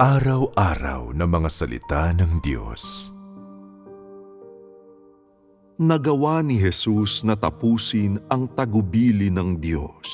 Araw-araw na mga salita ng Diyos. Nagawa ni Jesus na tapusin ang tagubili ng Diyos,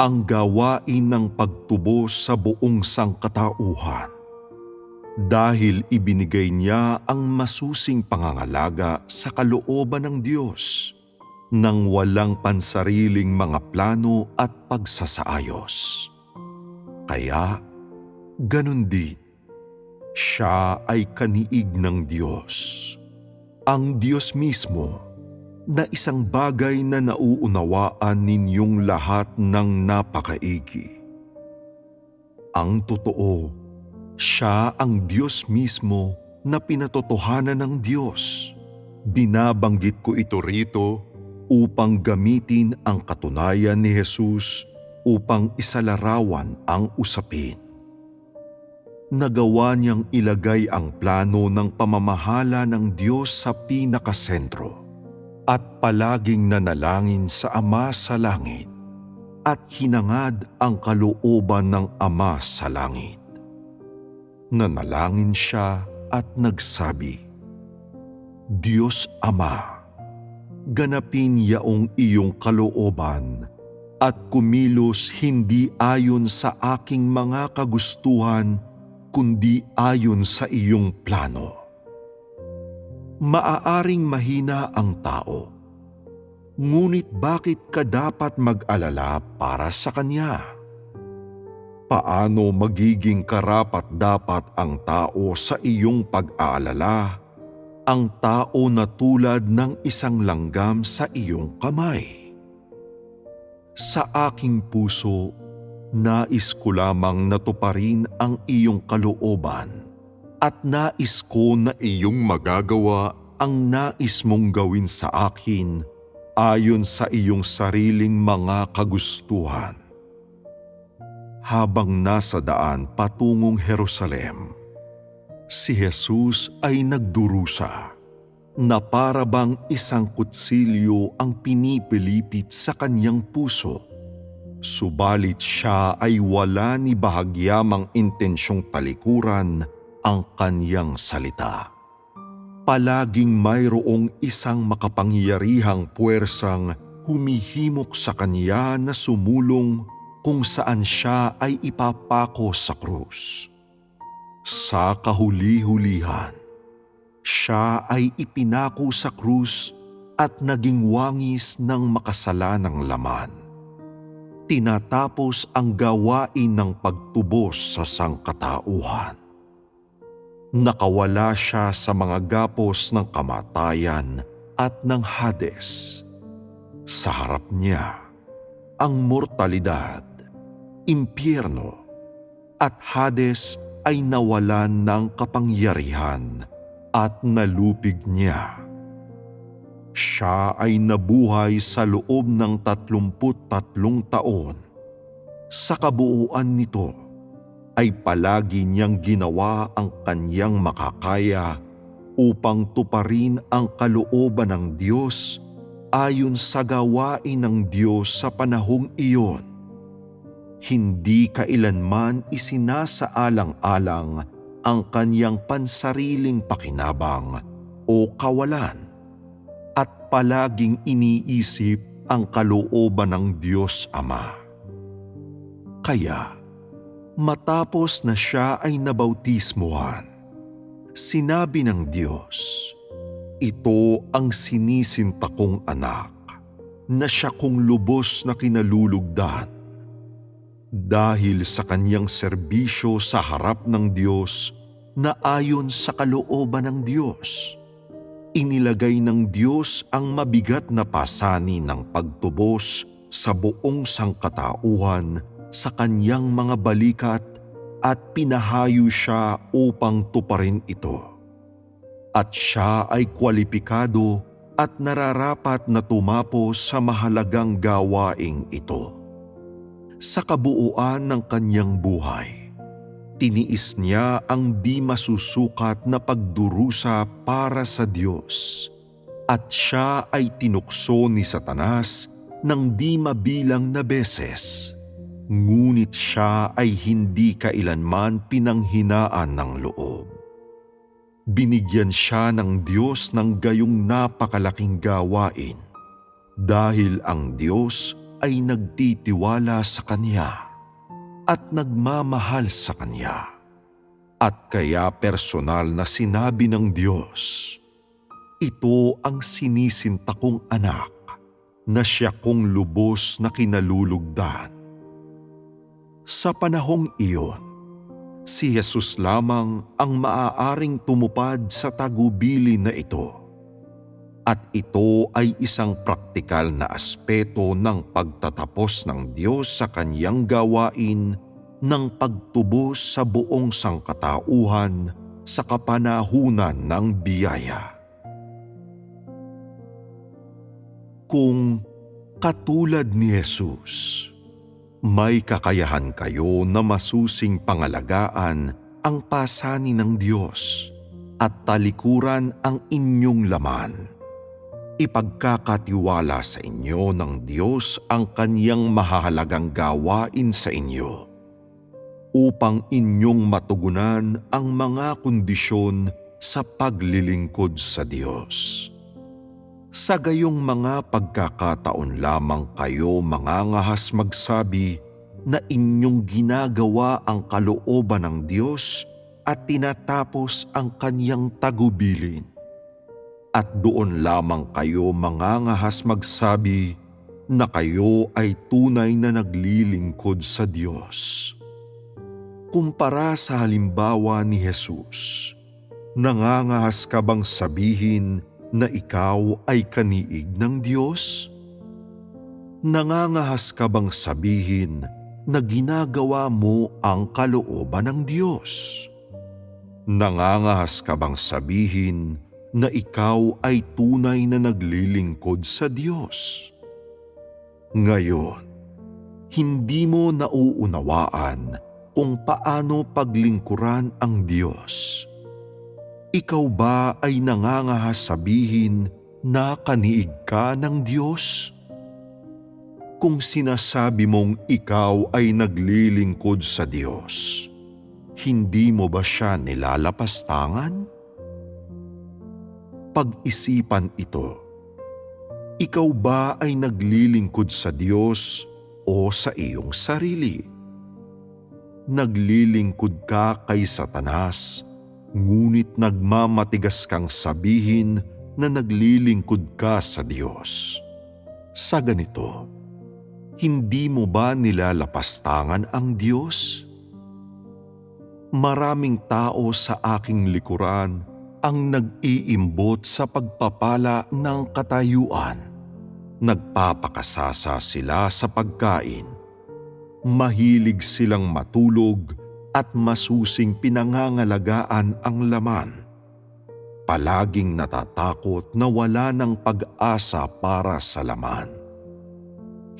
ang gawain ng pagtubos sa buong sangkatauhan. Dahil ibinigay niya ang masusing pangangalaga sa kalooban ng Diyos, nang walang pansariling mga plano at pagsasaayos. Kaya, ganun din, siya ay kaniig ng Diyos. Ang Diyos mismo na isang bagay na nauunawaan ninyong lahat ng napakaigi. Ang totoo, siya ang Diyos mismo na pinatotohanan ng Diyos. Binabanggit ko ito rito upang gamitin ang katunayan ni Jesus upang isalarawan ang usapin. Nagawa niyang ilagay ang plano ng pamamahala ng Diyos sa pinakasentro at palaging nanalangin sa Ama sa langit at hinangad ang kalooban ng Ama sa langit. Nanalangin siya at nagsabi, Diyos Ama, ganapin yaong iyong kalooban at kumilos hindi ayon sa aking mga kagustuhan kundi ayon sa iyong plano. Maaaring mahina ang tao, ngunit bakit ka dapat mag-alala para sa kanya? Paano magiging karapat-dapat ang tao sa iyong pag-aalala ang tao na tulad ng isang langgam sa iyong kamay. Sa aking puso, nais ko lamang natuparin ang iyong kalooban at nais ko na iyong magagawa ang nais mong gawin sa akin ayon sa iyong sariling mga kagustuhan. Habang nasa daan patungong Jerusalem, si Jesus ay nagdurusa na para bang isang kutsilyo ang pinipilipit sa kanyang puso. Subalit siya ay wala ni bahagyamang intensyong talikuran ang kanyang salita. Palaging mayroong isang makapangyarihang puwersang humihimok sa kanya na sumulong kung saan siya ay ipapako sa krus. Sa kahuli-hulihan, siya ay ipinako sa krus at naging wangis ng makasalanang laman. Tinatapos ang gawain ng pagtubos sa sangkatauhan. Nakawala siya sa mga gapos ng kamatayan at ng Hades. Sa harap niya, ang mortalidad, impyerno, at Hades ay nawalan ng kapangyarihan at nalupig niya. Siya ay nabuhay sa loob ng tatlumput tatlong taon. Sa kabuuan nito ay palagi niyang ginawa ang kanyang makakaya upang tuparin ang kalooban ng Diyos ayon sa gawain ng Diyos sa panahong iyon. Hindi kailanman isinasaalang-alang ang kanyang pansariling pakinabang o kawalan palaging iniisip ang kalooban ng Diyos Ama. Kaya, matapos na siya ay nabautismuhan, sinabi ng Diyos, Ito ang sinisinta kong anak, na siya kong lubos na kinalulugdan. Dahil sa kanyang serbisyo sa harap ng Diyos na ayon sa kalooban ng Diyos, inilagay ng Diyos ang mabigat na pasani ng pagtubos sa buong sangkatauhan sa kanyang mga balikat at pinahayo siya upang tuparin ito. At siya ay kwalipikado at nararapat na tumapos sa mahalagang gawaing ito. Sa kabuuan ng kanyang buhay, tiniis niya ang di masusukat na pagdurusa para sa Diyos. At siya ay tinukso ni Satanas ng di mabilang na beses. Ngunit siya ay hindi kailanman pinanghinaan ng loob. Binigyan siya ng Diyos ng gayong napakalaking gawain. Dahil ang Diyos ay nagtitiwala sa Kanya at nagmamahal sa Kanya. At kaya personal na sinabi ng Diyos, Ito ang sinisinta kong anak na siya kong lubos na kinalulugdan. Sa panahong iyon, si Jesus lamang ang maaaring tumupad sa tagubili na ito. At ito ay isang praktikal na aspeto ng pagtatapos ng Diyos sa kanyang gawain ng pagtubos sa buong sangkatauhan sa kapanahunan ng biyaya. Kung katulad ni Jesus, may kakayahan kayo na masusing pangalagaan ang pasani ng Diyos at talikuran ang inyong laman. Ipagkakatiwala sa inyo ng Diyos ang kanyang mahahalagang gawain sa inyo upang inyong matugunan ang mga kondisyon sa paglilingkod sa Diyos. Sa gayong mga pagkakataon lamang kayo mangangahas magsabi na inyong ginagawa ang kalooban ng Diyos at tinatapos ang kanyang tagubilin. At doon lamang kayo mangangahas magsabi na kayo ay tunay na naglilingkod sa Diyos. Kumpara sa halimbawa ni Jesus, nangangahas ka bang sabihin na ikaw ay kaniig ng Diyos? Nangangahas ka bang sabihin na ginagawa mo ang kalooban ng Diyos? Nangangahas ka bang sabihin na ikaw ay tunay na naglilingkod sa Diyos? Ngayon, hindi mo nauunawaan kung paano paglingkuran ang Diyos. Ikaw ba ay nangangahas sabihin na kaniig ka ng Diyos? Kung sinasabi mong ikaw ay naglilingkod sa Diyos, hindi mo ba siya nilalapastangan? Pag-isipan ito. Ikaw ba ay naglilingkod sa Diyos o sa iyong sarili? naglilingkod ka kay Satanas, ngunit nagmamatigas kang sabihin na naglilingkod ka sa Diyos. Sa ganito, hindi mo ba nilalapastangan ang Diyos? Maraming tao sa aking likuran ang nag-iimbot sa pagpapala ng katayuan. Nagpapakasasa sila sa pagkain mahilig silang matulog at masusing pinangangalagaan ang laman. Palaging natatakot na wala ng pag-asa para sa laman.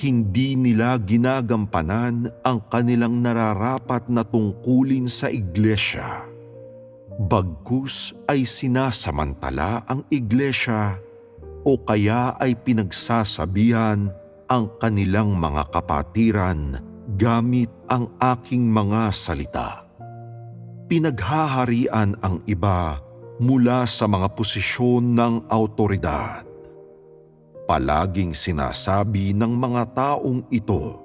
Hindi nila ginagampanan ang kanilang nararapat na tungkulin sa iglesia. Bagkus ay sinasamantala ang iglesia o kaya ay pinagsasabihan ang kanilang mga kapatiran gamit ang aking mga salita. Pinaghaharian ang iba mula sa mga posisyon ng autoridad. Palaging sinasabi ng mga taong ito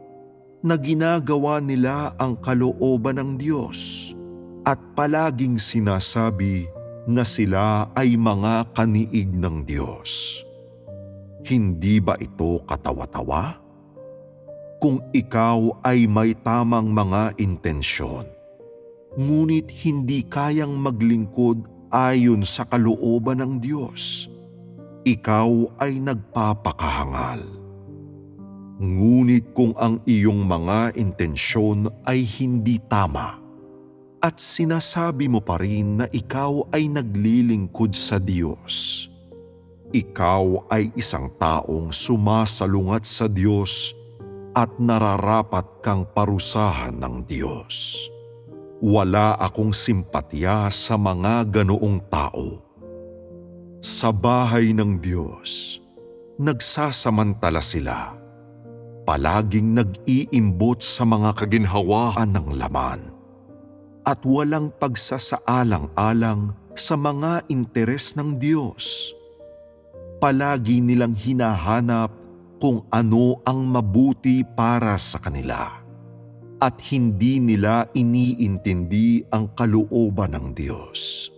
na ginagawa nila ang kalooban ng Diyos at palaging sinasabi na sila ay mga kaniig ng Diyos. Hindi ba ito katawa-tawa? kung ikaw ay may tamang mga intensyon, ngunit hindi kayang maglingkod ayon sa kalooban ng Diyos, ikaw ay nagpapakahangal. Ngunit kung ang iyong mga intensyon ay hindi tama, at sinasabi mo pa rin na ikaw ay naglilingkod sa Diyos, ikaw ay isang taong sumasalungat sa Diyos at nararapat kang parusahan ng Diyos. Wala akong simpatya sa mga ganoong tao. Sa bahay ng Diyos, nagsasamantala sila. palaging nag-iimbot sa mga kaginhawaan ng laman at walang pagsasaalang-alang sa mga interes ng Diyos. Palagi nilang hinahanap kung ano ang mabuti para sa kanila at hindi nila iniintindi ang kalooban ng Diyos.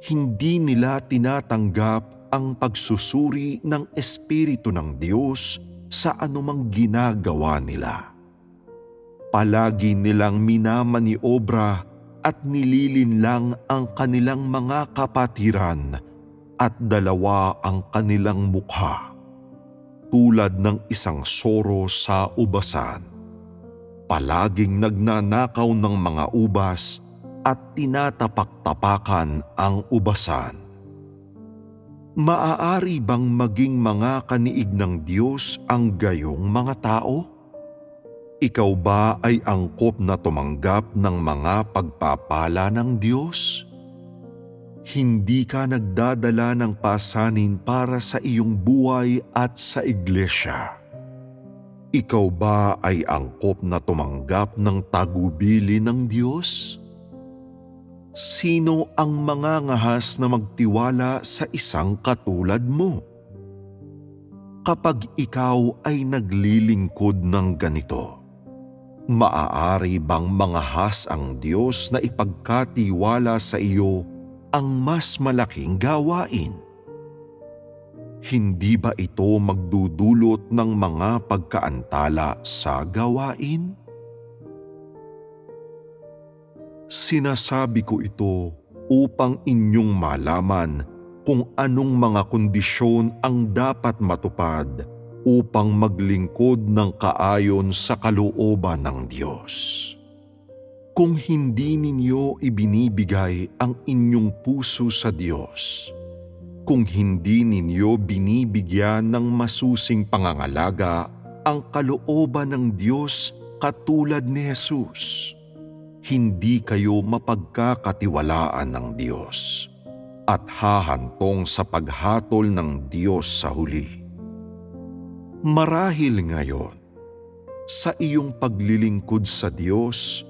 Hindi nila tinatanggap ang pagsusuri ng Espiritu ng Diyos sa anumang ginagawa nila. Palagi nilang minamaniobra at nililinlang ang kanilang mga kapatiran at dalawa ang kanilang mukha, tulad ng isang soro sa ubasan. Palaging nagnanakaw ng mga ubas at tinatapak-tapakan ang ubasan. Maaari bang maging mga kaniig ng Diyos ang gayong mga tao? Ikaw ba ay angkop na tumanggap ng mga pagpapala ng Diyos? Hindi ka nagdadala ng pasanin para sa iyong buhay at sa iglesia. Ikaw ba ay angkop na tumanggap ng tagubili ng Diyos? Sino ang mga ngahas na magtiwala sa isang katulad mo? Kapag ikaw ay naglilingkod ng ganito, maaari bang mangahas ang Diyos na ipagkatiwala sa iyo ang mas malaking gawain? Hindi ba ito magdudulot ng mga pagkaantala sa gawain? Sinasabi ko ito upang inyong malaman kung anong mga kondisyon ang dapat matupad upang maglingkod ng kaayon sa kalooban ng Diyos. Kung hindi ninyo ibinibigay ang inyong puso sa Diyos, kung hindi ninyo binibigyan ng masusing pangangalaga ang kalooban ng Diyos katulad ni Jesus, hindi kayo mapagkakatiwalaan ng Diyos at hahantong sa paghatol ng Diyos sa huli. Marahil ngayon, sa iyong paglilingkod sa Diyos,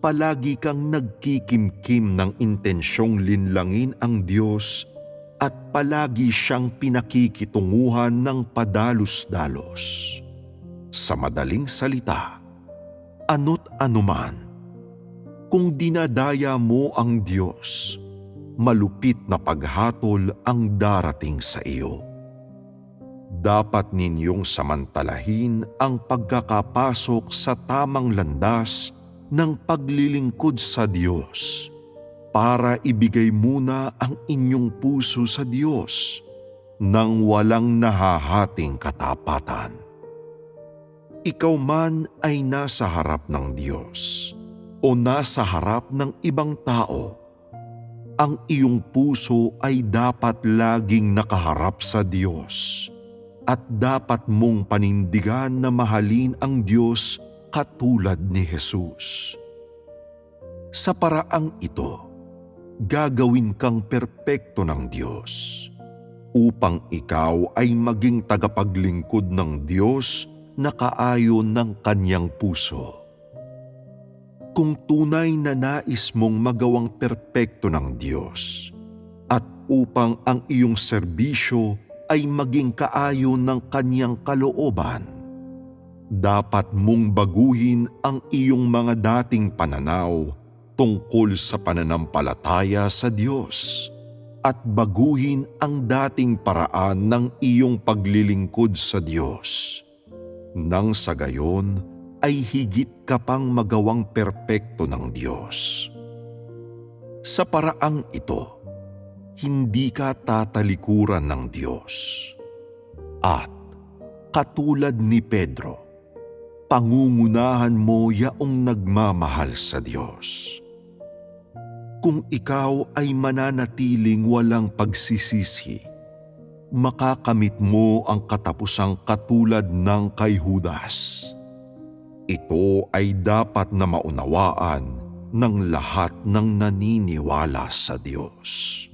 palagi kang nagkikimkim ng intensyong linlangin ang Diyos at palagi siyang pinakikitunguhan ng padalos-dalos. Sa madaling salita, ano't anuman, kung dinadaya mo ang Diyos, malupit na paghatol ang darating sa iyo. Dapat ninyong samantalahin ang pagkakapasok sa tamang landas ng paglilingkod sa Diyos para ibigay muna ang inyong puso sa Diyos nang walang nahahating katapatan. Ikaw man ay nasa harap ng Diyos o nasa harap ng ibang tao, ang iyong puso ay dapat laging nakaharap sa Diyos at dapat mong panindigan na mahalin ang Diyos katulad ni Jesus. Sa paraang ito, gagawin kang perpekto ng Diyos upang ikaw ay maging tagapaglingkod ng Diyos na kaayon ng kanyang puso. Kung tunay na nais mong magawang perpekto ng Diyos at upang ang iyong serbisyo ay maging kaayon ng kanyang kalooban, dapat mong baguhin ang iyong mga dating pananaw tungkol sa pananampalataya sa Diyos at baguhin ang dating paraan ng iyong paglilingkod sa Diyos. Nang sa gayon ay higit ka pang magawang perpekto ng Diyos. Sa paraang ito, hindi ka tatalikuran ng Diyos. At katulad ni Pedro, pangungunahan mo yaong nagmamahal sa Diyos. Kung ikaw ay mananatiling walang pagsisisi, makakamit mo ang katapusang katulad ng kay Judas. Ito ay dapat na maunawaan ng lahat ng naniniwala sa Diyos.